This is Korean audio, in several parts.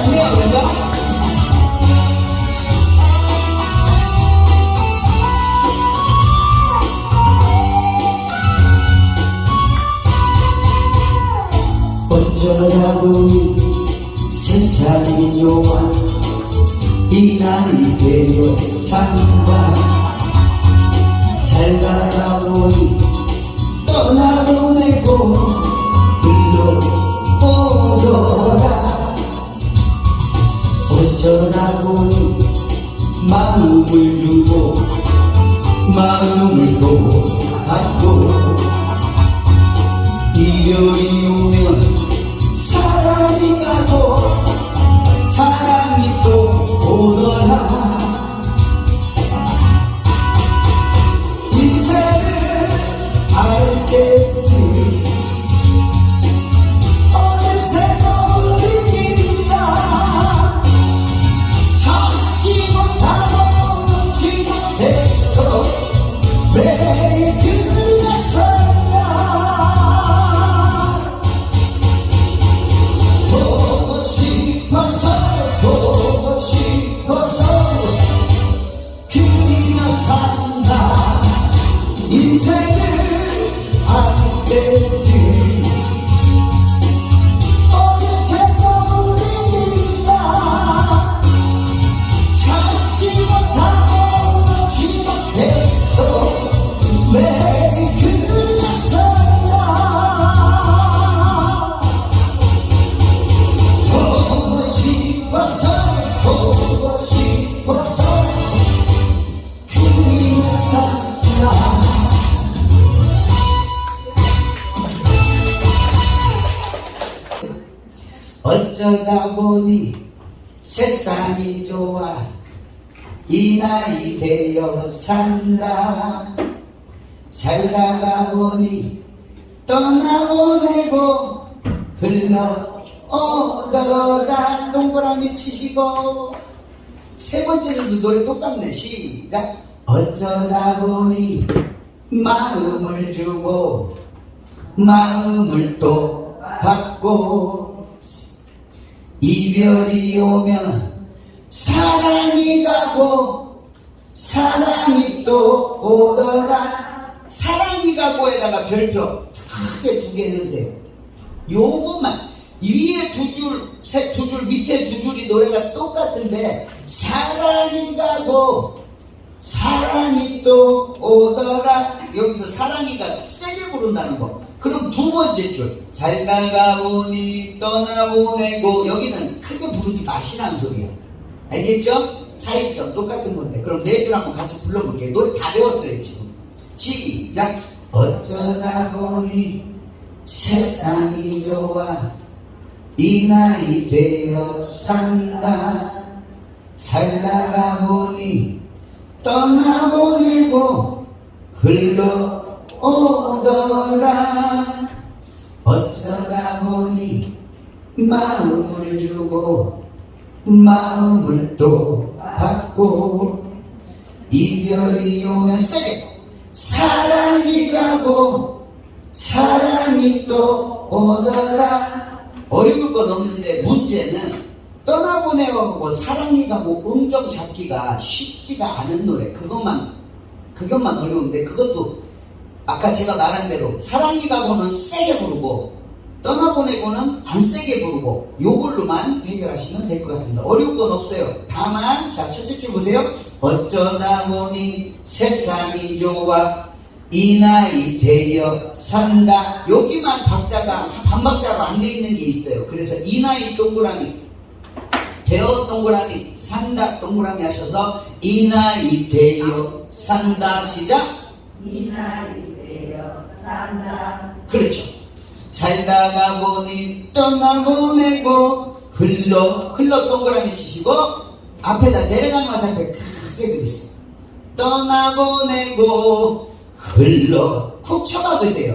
않네요 그죠? 어쩌다 보니 세상이 좋아 이 나이 되어 산다 어쩌다 보니 세상이 좋아. 이 나이 되어 산다. 살다가 보니 떠나보내고 흘러오더라. 동그라미 치시고 세 번째는 노래 똑같네. 시작. 어쩌다 보니 마음을 주고 마음을 또 받고 이별이 오면 사랑이 가고 사랑이 또 오더라 사랑이 가고에다가 별표 크게 두 개 넣으세요. 요것만 위에 두 줄, 세 두 줄, 밑에 두 줄이 노래가 똑같은데 사랑이 사랑이 또 오더라. 여기서 사랑이가 세게 부른다는 거. 그럼 두 번째 줄. 살다가 보니 떠나보내고. 여기는 크게 부르지 마시라는 소리야. 알겠죠? 차이점 똑같은 건데. 그럼 네 줄 한번 같이 불러볼게요 노래 다 배웠어요 지금. 시작. 어쩌다 보니 세상이 좋아. 이 나이 되어 산다. 살다가 보니 떠나보내고 흘러오더라. 어쩌다 보니 마음을 주고 마음을 또 받고 이별이 오면 세게 사랑이 가고 사랑이 또 오더라. 어려울 건 없는데 문제는 떠나보내고 사랑이 가고 음정 잡기가 쉽지가 않은 노래. 그것만 그것만 어려운데 그것도 아까 제가 말한 대로 사랑이 가고는 세게 부르고 떠나보내고는 안 세게 부르고 요걸로만 해결하시면 될 것 같습니다. 어려운 건 없어요. 다만 자 첫째 줄 보세요. 어쩌다 보니 세상이 좋아 이 나이 되어 산다. 여기만 박자가 반박자로 안 돼 있는 게 있어요. 그래서 이 나이 동그라미 되어 동그라미 산다 동그라미 하셔서 이 나이 되어 산다 시작. 이 나이 되어 산다. 그렇죠. 살다가 보니 떠나보내고 흘러 흘러 동그라미 치시고 앞에다 내려간 앞에 크게 그리세요. 떠나보내고 흘러 쿡 쳐박으세요.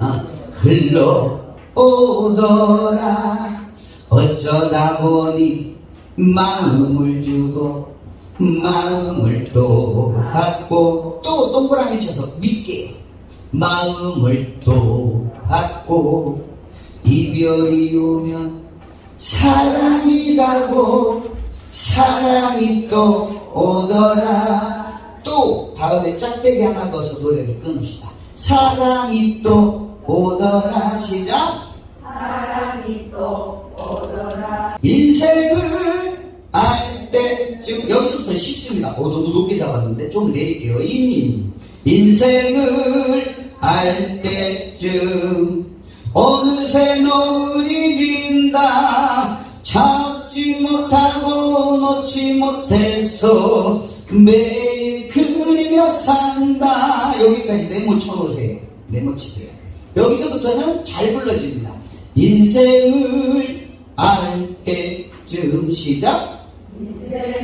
어, 흘러 오더라. 어쩌다 보니 마음을 주고 마음을 또 받고 또 동그라미 쳐서 믿게. 마음을 또 받고 이별이 오면 사랑이 가고 사랑이 또 오더라. 또 다음에 짝대기 하나 넣어서 노래를 끊읍시다. 사랑이 또 오더라. 시작. 사랑이 또 쉽습니다. 어, 너무 높게 잡았는데 좀 내릴게요. 인인 인생을 알 때쯤 어느새 노을이 진다. 잡지 못하고 놓지 못해서 매일 그리며 산다. 여기까지 네모 쳐놓으세요. 네모 치세요. 여기서부터는 잘 불러집니다. 인생을 알 때쯤 시작. 인생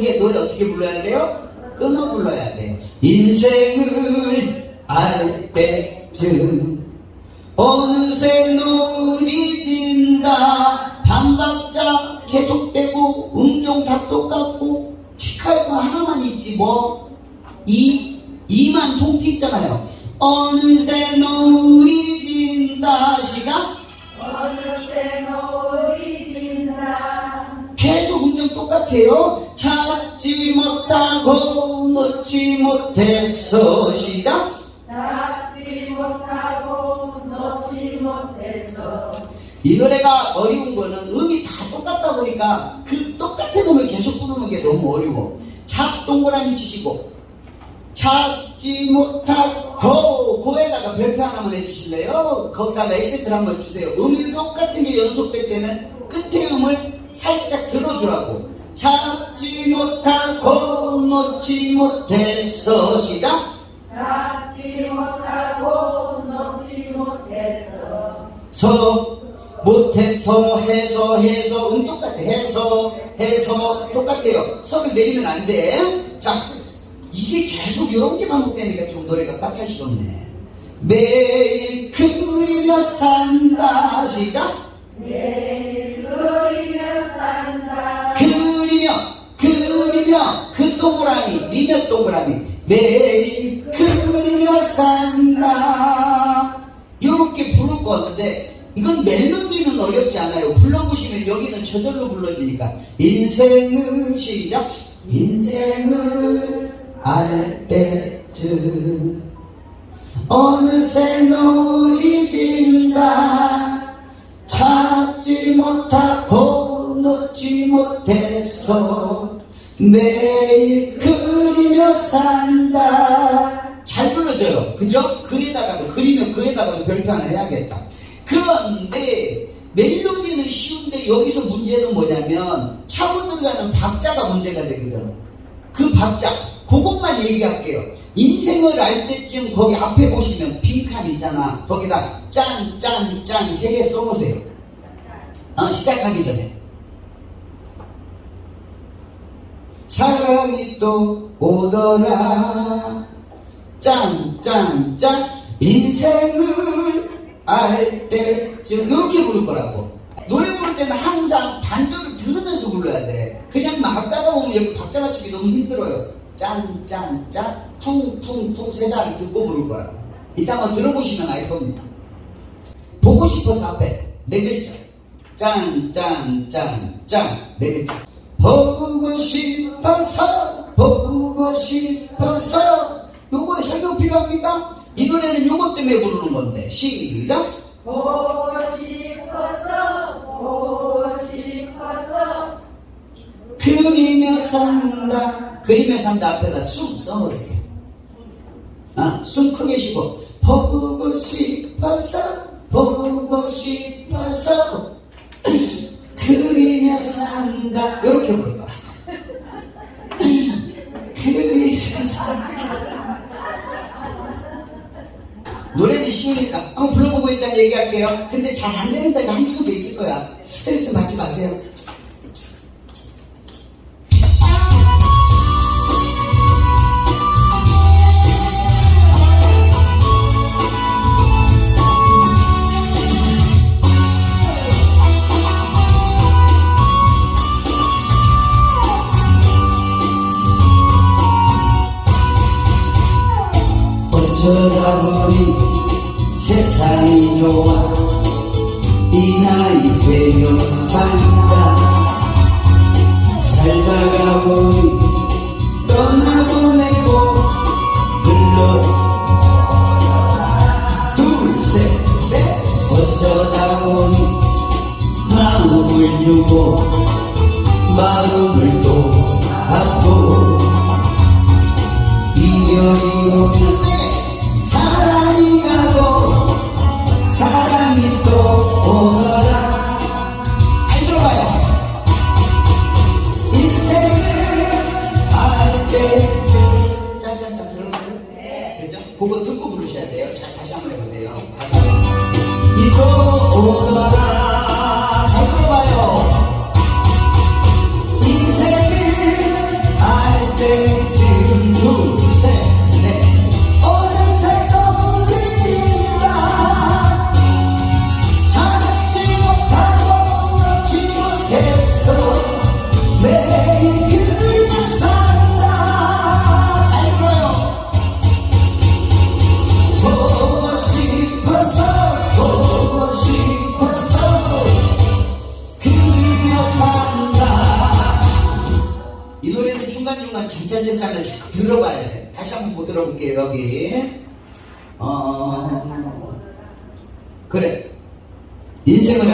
개 노래 어떻게 불러야 돼요? 끊어 불러야 돼요 인생을 알 때쯤 어느새 노을이 진다. 반박자 계속되고 음정 다 똑같고 치카할 거 하나만 있지 뭐. 이, 이만 통티 있잖아요. 어느새 노을이 진다. 시각 어느새 노을이 진다. 계속 음정 똑같아요. 찾지 못하고 놓지 못해서 시작. 잡지 못하고 놓지 못해서 이 노래가 어려운 거는 음이 다 똑같다 보니까 그 똑같은 음을 계속 부르는 게 너무 어려워. 잡 동그라미 치시고 찾지 못하고 고에다가 별표 하나만 해주실래요? 거기다가 엑세트를 한번 주세요. 음이 똑같은 게 연속될 때는 끝에 음을 살짝 들어주라고. 찾지 못하고 놓지 못해서 시작. 잡지 못하고 놓지 못해서 서 못해서 해서 해서 음 똑같아. 해서 해서 똑같아요. 서를 내리면 안돼자 이게 계속 이런 게 반복되니까 좀 노래가 딱하시 없네. 매일 그리며 산다. 시작. 매일 그리며 그 동그라미 리며 동그라미. 매일 그리며 산다 이렇게 부를 건데 이건 멜로디는 어렵지 않아요. 불러보시면 여기는 저절로 불러지니까. 인생을 시작. 인생을 알 때쯤. 어느새 노을이 매일 그리며 산다. 잘 불러줘요. 그죠? 그에다가도 그리면 그에다가도 별표 하나 해야겠다. 그런데 멜로디는 쉬운데 여기서 문제는 뭐냐면 차고 들어가는 박자가 문제가 되거든. 그 박자 그것만 얘기할게요. 인생을 알 때쯤 거기 앞에 보시면 빈칸 있잖아. 거기다 짠 짠 짠 세 개 써놓으세요. 어, 시작하기 전에 사랑이 또 오더라. 짠짠짠. 인생을 알 때쯤 이렇게 부를 거라고. 노래 부를 때는 항상 반주를 들으면서 불러야 돼. 그냥 막 따다 보면 박자 맞추기 너무 힘들어요. 짠짠짠. 퉁퉁퉁 세 자를 듣고 부를 거라고. 이따 한번 들어보시면 알 겁니다. 복 보고 싶어서 앞에 네 글자. 짠. 네 글자. 보고 싶어서, 보고 싶어서. 요거 설명 필요합니까? 이 노래는 요것 때문에 부르는 건데. 시작. 보고 싶어서 보고 싶어서 그리며 산다. 그리며 산다 앞에다 숨 써보세요. 아, 숨 크게 쉬고. 보고 싶어서, 보고 싶어서. 그리며 산다. 이렇게 부를 거라. 그리며 산다. 노래는 쉬우니까 한번 불러보고 일단 얘기할게요. 근데 잘 안 되는 데가 한두 개 있을 거야. 스트레스 받지 마세요. 세상이 좋아. 이 나이 되면 산다. 살다가 보니 떠나보내고 흘러. 둘셋넷. 어쩌다 보니 마음을 주고 마음을 또 받고 이별이 오면 부르셔야 돼요. 자 다시 한번 해보세요. 다시 한번 자꾸 들어봐야 돼. 다시 한번 못 들어볼게요, 여기. 어, 그래. 인생을 인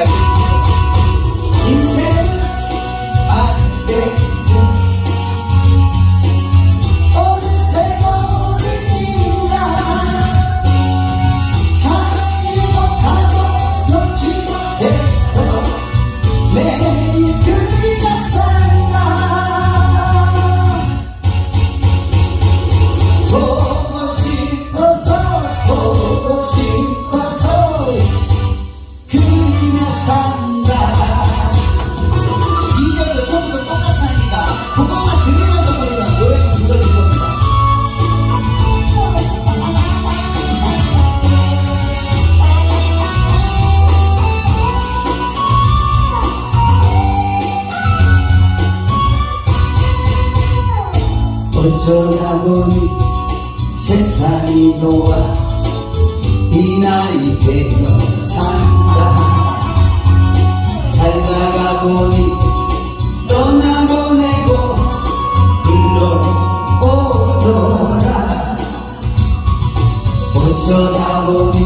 어쩌다 보니 세상이 좋아 이 나이 되면 산다. 살다가 보니 떠나보내고 흘러오더라. 어쩌다 보니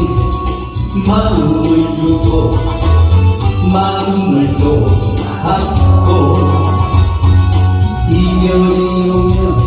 마음을 주고 마음을 또 받고 이별이 오면